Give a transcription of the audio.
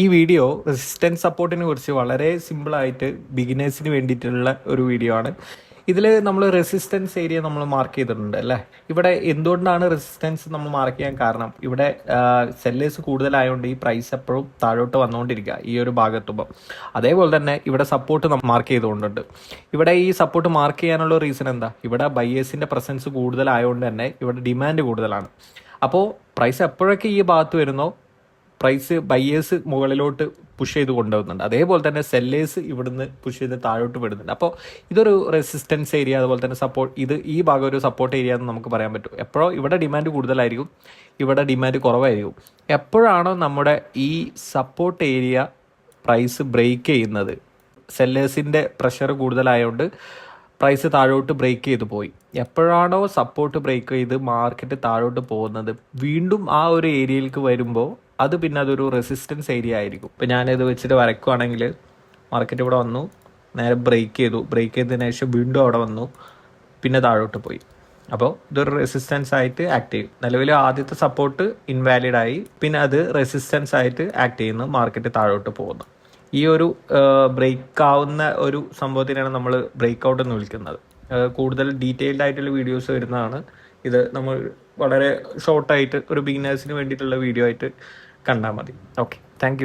ഈ video resistance സപ്പോർട്ടിനെ കുറിച്ച് വളരെ സിമ്പിളായിട്ട് ബിഗിനേഴ്സിന് വേണ്ടിയിട്ടുള്ള ഒരു വീഡിയോ ആണ്. ഇതിൽ നമ്മൾ റെസിസ്റ്റൻസ് ഏരിയ നമ്മൾ മാർക്ക് ചെയ്തിട്ടുണ്ട് അല്ലേ? ഇവിടെ എന്തുകൊണ്ടാണ് റെസിസ്റ്റൻസ് നമ്മൾ മാർക്ക് ചെയ്യാൻ കാരണം? ഇവിടെ സെല്ലേഴ്സ് കൂടുതലായതുകൊണ്ട് ഈ പ്രൈസ് എപ്പോഴും താഴോട്ട് വന്നുകൊണ്ടിരിക്കുക ഈ ഒരു ഭാഗത്തുമ്പോൾ അതേപോലെ തന്നെ ഇവിടെ സപ്പോർട്ട് മാർക്ക് ചെയ്തുകൊണ്ടുണ്ട്. ഇവിടെ ഈ സപ്പോർട്ട് മാർക്ക് ചെയ്യാനുള്ള റീസൺ എന്താ? ഇവിടെ ബയേഴ്സിന്റെ പ്രസൻസ് കൂടുതലായതുകൊണ്ട് തന്നെ ഇവിടെ ഡിമാൻഡ് കൂടുതലാണ്. അപ്പോൾ പ്രൈസ് എപ്പോഴൊക്കെ ഈ ഭാഗത്ത് വരുന്നോ? പ്രൈസ് ബയ്യേഴ്സ് മുകളിലോട്ട് പുഷ് ചെയ്ത് കൊണ്ടുവന്നുണ്ട് അതേപോലെ തന്നെ സെല്ലേഴ്സ് ഇവിടുന്ന് പുഷ് ചെയ്ത് താഴോട്ട് വിടുന്നുണ്ട്. അപ്പോൾ ഇതൊരു റെസിസ്റ്റൻസ് ഏരിയ അതുപോലെ തന്നെ സപ്പോർട്ട് ഇത് ഈ ഭാഗം ഒരു സപ്പോർട്ട് ഏരിയ എന്ന് നമുക്ക് പറയാൻ പറ്റും. എപ്പോഴോ ഇവിടെ ഡിമാൻഡ് കൂടുതലായിരിക്കും ഇവിടെ ഡിമാൻഡ് കുറവായിരിക്കും. എപ്പോഴാണോ നമ്മുടെ ഈ സപ്പോർട്ട് ഏരിയ പ്രൈസ് ബ്രേക്ക് ചെയ്യുന്നത് സെല്ലേഴ്സിന്റെ പ്രഷർ കൂടുതലായതുകൊണ്ട് പ്രൈസ് താഴോട്ട് ബ്രേക്ക് ചെയ്ത് പോയി. എപ്പോഴാണോ സപ്പോർട്ട് ബ്രേക്ക് ചെയ്ത് മാർക്കറ്റ് താഴോട്ട് പോകുന്നത് വീണ്ടും ആ ഒരു ഏരിയയിലേക്ക് വരുമ്പോൾ അത് പിന്നെ അതൊരു റെസിസ്റ്റൻസ് ഏരിയ ആയിരിക്കും. ഇപ്പം ഞാനിത് വെച്ചിട്ട് വരയ്ക്കുവാണെങ്കിൽ മാർക്കറ്റ് ഇവിടെ വന്നു നേരെ ബ്രേക്ക് ചെയ്തു. ബ്രേക്ക് ചെയ്തതിന് ശേഷം വീണ്ടും അവിടെ വന്നു. പിന്നെ താഴോട്ട് പോയി. അപ്പോൾ ഇതൊരു റെസിസ്റ്റൻസ് ആയിട്ട് ആക്ട് ചെയ്യും. നിലവിൽ ആദ്യത്തെ സപ്പോർട്ട് ഇൻവാലിഡ് ആയി. പിന്നെ അത് റെസിസ്റ്റൻസ് ആയിട്ട് ആക്ട് ചെയ്യുന്നു. മാർക്കറ്റ് താഴോട്ട് പോകുന്നു. ഈ ഒരു ബ്രേക്ക് ആവുന്ന ഒരു സംഭവത്തിനാണ് നമ്മൾ ബ്രേക്ക് ഔട്ട് എന്ന് വിളിക്കുന്നത്. കൂടുതൽ ഡീറ്റെയിൽഡ് ആയിട്ടുള്ള വീഡിയോസ് വരുന്നതാണ്. ഇത് നമ്മൾ വളരെ ഷോർട്ടായിട്ട് ഒരു ബിഗിനേഴ്സിന് വേണ്ടിയിട്ടുള്ള വീഡിയോ ആയിട്ട് കണ്ടാൽ മതി. Okay thank